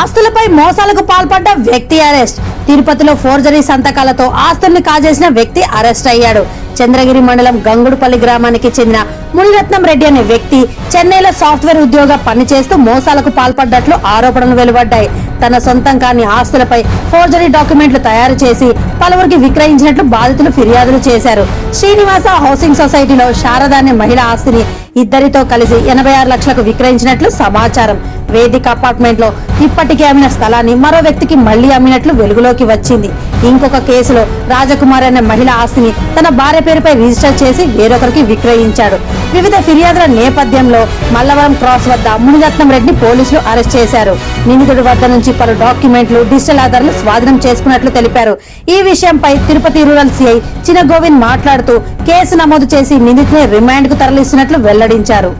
ఆస్తులపై మోసాలకు పాల్పడ్డ వ్యక్తి అరెస్ట్. తిరుపతిలో ఫోర్జరీ సంతకాలతో ఆస్తుల్ని కాజేసిన వ్యక్తి అరెస్ట్ అయ్యాడు. చంద్రగిరి మండలం గంగుడుపల్లి గ్రామానికి చెందిన మునిరత్నం రెడ్డి అనే వ్యక్తి చెన్నైలో సాఫ్ట్వేర్ ఉద్యోగ పనిచేస్తూ మోసాలకు పాల్పడ్డట్లు ఆరోపణలు వెలువడ్డాయి. తన సొంతం కాని ఆస్తులపై ఫోర్జరీ డాక్యుమెంట్లు తయారు చేసి పలువురికి విక్రయించినట్లు బాధితులు ఫిర్యాదులు చేశారు. శ్రీనివాస హౌసింగ్ సొసైటీలో శారద అనే మహిళ ఆస్తిని ఇద్దరితో కలిసి ఎనభై ఆరు లక్షలకు విక్రయించినట్లు సమాచారం. వేదిక అపార్ట్మెంట్లో ఇప్పటికే అమ్మిన స్థలాన్ని మరో వ్యక్తికి మళ్ళీ అమ్మినట్లు వెలుగులోకి వచ్చింది. ఇంకొక కేసులో రాజకుమారి అనే మహిళ ఆస్తిని తన భార్య పేరుపై రిజిస్టర్ చేసి వేరొకరికి విక్రయించాడు. వివిధ ఫిర్యాదుల నేపథ్యంలో మల్లవరం క్రాస్ వద్ద మునిరత్నం రెడ్డిని పోలీసులు అరెస్ట్ చేశారు. నిందితుడి వద్ద నుంచి పలు డాక్యుమెంట్లు డిజిటల్ ఆధారాలు స్వాధీనం చేసుకున్నట్లు తెలిపారు. ఈ విషయంపై తిరుపతి రూరల్ సిఐ చిన్న గోవింద్ మాట్లాడుతూ కేసు నమోదు చేసి నిందితుని రిమాండ్కు తరలిస్తున్నట్లు వెల్లడించారు.